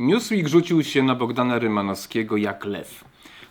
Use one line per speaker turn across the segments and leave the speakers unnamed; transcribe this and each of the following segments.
Newsweek rzucił się na Bogdana Rymanowskiego jak lew.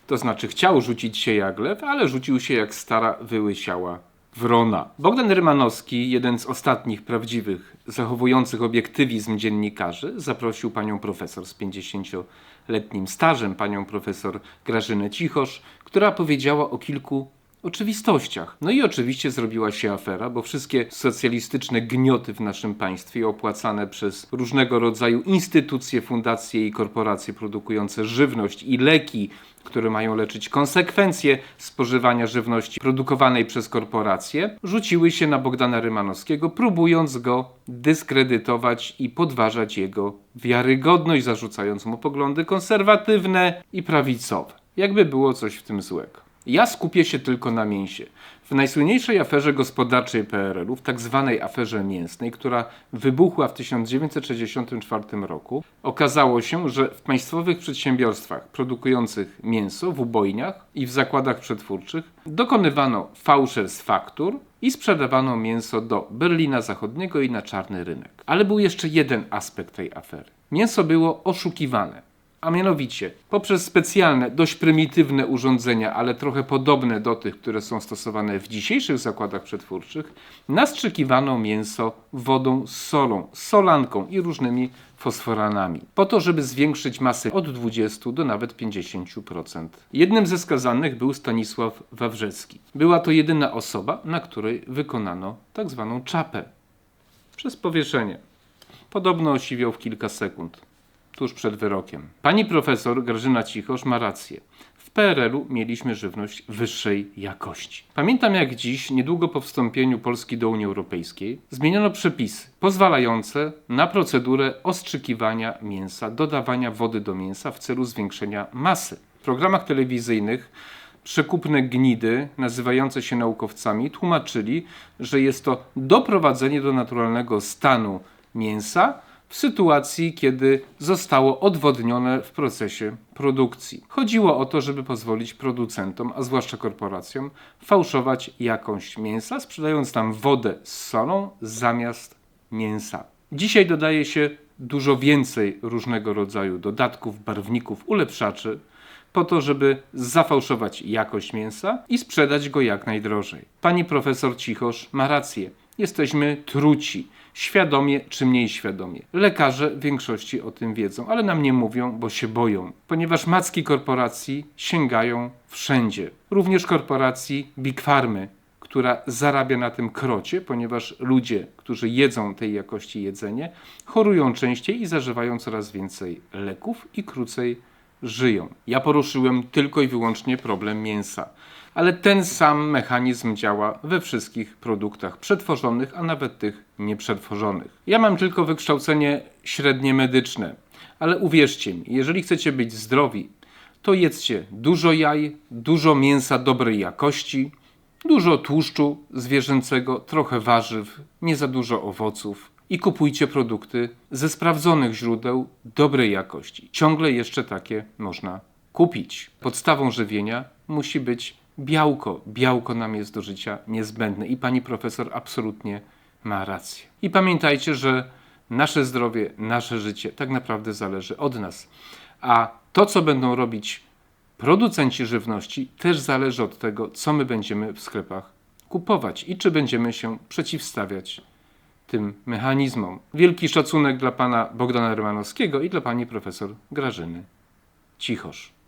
To znaczy chciał rzucić się jak lew, ale rzucił się jak stara wyłysiała wrona. Bogdan Rymanowski, jeden z ostatnich prawdziwych, zachowujących obiektywizm dziennikarzy, zaprosił panią profesor z 50-letnim stażem, panią profesor Grażynę Cichosz, która powiedziała o kilku oczywistościach. No i oczywiście zrobiła się afera, bo wszystkie socjalistyczne gnioty w naszym państwie opłacane przez różnego rodzaju instytucje, fundacje i korporacje produkujące żywność i leki, które mają leczyć konsekwencje spożywania żywności produkowanej przez korporacje, rzuciły się na Bogdana Rymanowskiego, próbując go dyskredytować i podważać jego wiarygodność, zarzucając mu poglądy konserwatywne i prawicowe. Jakby było coś w tym złego. Ja skupię się tylko na mięsie. W najsłynniejszej aferze gospodarczej PRL-u, w tak zwanej aferze mięsnej, która wybuchła w 1964 roku, okazało się, że w państwowych przedsiębiorstwach produkujących mięso w ubojniach i w zakładach przetwórczych dokonywano fałszerstw faktur i sprzedawano mięso do Berlina Zachodniego i na czarny rynek. Ale był jeszcze jeden aspekt tej afery. Mięso było oszukiwane. A mianowicie poprzez specjalne, dość prymitywne urządzenia, ale trochę podobne do tych, które są stosowane w dzisiejszych zakładach przetwórczych, nastrzykiwano mięso wodą z solą, solanką i różnymi fosforanami, po to, żeby zwiększyć masę od 20 do nawet 50%. Jednym ze skazanych był Stanisław Wawrzecki. Była to jedyna osoba, na której wykonano tak zwaną czapę przez powieszenie. Podobno osiwiał w kilka sekund tuż przed wyrokiem. Pani profesor Grażyna Cichosz ma rację. W PRL-u mieliśmy żywność wyższej jakości. Pamiętam jak dziś, niedługo po wstąpieniu Polski do Unii Europejskiej, zmieniono przepisy pozwalające na procedurę ostrzykiwania mięsa, dodawania wody do mięsa w celu zwiększenia masy. W programach telewizyjnych przekupne gnidy, nazywające się naukowcami, tłumaczyli, że jest to doprowadzenie do naturalnego stanu mięsa, w sytuacji, kiedy zostało odwodnione w procesie produkcji. Chodziło o to, żeby pozwolić producentom, a zwłaszcza korporacjom, fałszować jakąś mięsa, sprzedając tam wodę z solą zamiast mięsa. Dzisiaj dodaje się dużo więcej różnego rodzaju dodatków, barwników, ulepszaczy, po to, żeby zafałszować jakość mięsa i sprzedać go jak najdrożej. Pani profesor Cichosz ma rację. Jesteśmy truci świadomie czy mniej świadomie. Lekarze w większości o tym wiedzą, ale nam nie mówią, bo się boją, ponieważ macki korporacji sięgają wszędzie. Również korporacji Big Farmy, która zarabia na tym krocie, ponieważ ludzie, którzy jedzą tej jakości jedzenie, chorują częściej i zażywają coraz więcej leków i krócej żyją. Ja poruszyłem tylko i wyłącznie problem mięsa ale ten sam mechanizm działa we wszystkich produktach przetworzonych, a nawet tych nieprzetworzonych. Ja mam tylko wykształcenie średnie medyczne, ale uwierzcie mi, jeżeli chcecie być zdrowi, to jedzcie dużo jaj, dużo mięsa dobrej jakości, dużo tłuszczu zwierzęcego, trochę warzyw, nie za dużo owoców i kupujcie produkty ze sprawdzonych źródeł dobrej jakości. Ciągle jeszcze takie można kupić. Podstawą żywienia musi być białko. Białko nam jest do życia niezbędne i pani profesor absolutnie ma rację. I pamiętajcie, że nasze zdrowie, nasze życie tak naprawdę zależy od nas. A to, co będą robić producenci żywności, też zależy od tego, co my będziemy w sklepach kupować i czy będziemy się przeciwstawiać tym mechanizmom. Wielki szacunek dla pana Bogdana Rymanowskiego i dla pani profesor Grażyny Cichosz.